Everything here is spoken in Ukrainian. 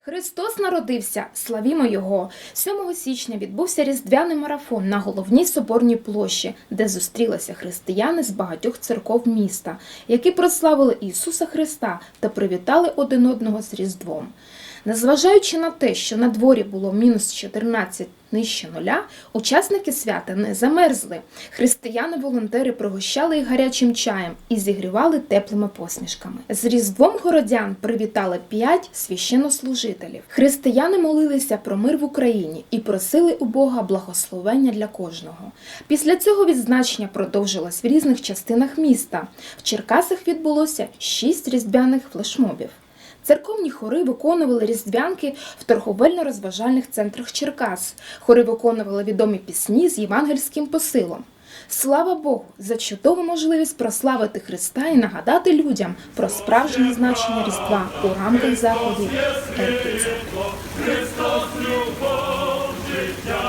Христос народився, славімо Його! 7 січня відбувся різдвяний марафон на головній соборній площі, де зустрілися християни з багатьох церков міста, які прославили Ісуса Христа та привітали один одного з Різдвом. Незважаючи на те, що на дворі було мінус 14 нижче нуля, учасники свята не замерзли. Християни-волонтери пригощали їх гарячим чаєм і зігрівали теплими посмішками. З Різдвом городян привітали п'ять священнослужителів. Християни молилися про мир в Україні і просили у Бога благословення для кожного. Після цього відзначення продовжилось в різних частинах міста. В Черкасах відбулося шість різдвяних флешмобів. Церковні хори виконували різдвянки в торговельно-розважальних центрах Черкас. Хори виконували відомі пісні з євангельським посилом. Слава Богу за чудову можливість прославити Христа і нагадати людям про справжнє значення Різдва у рамках заходів Христос любов, життя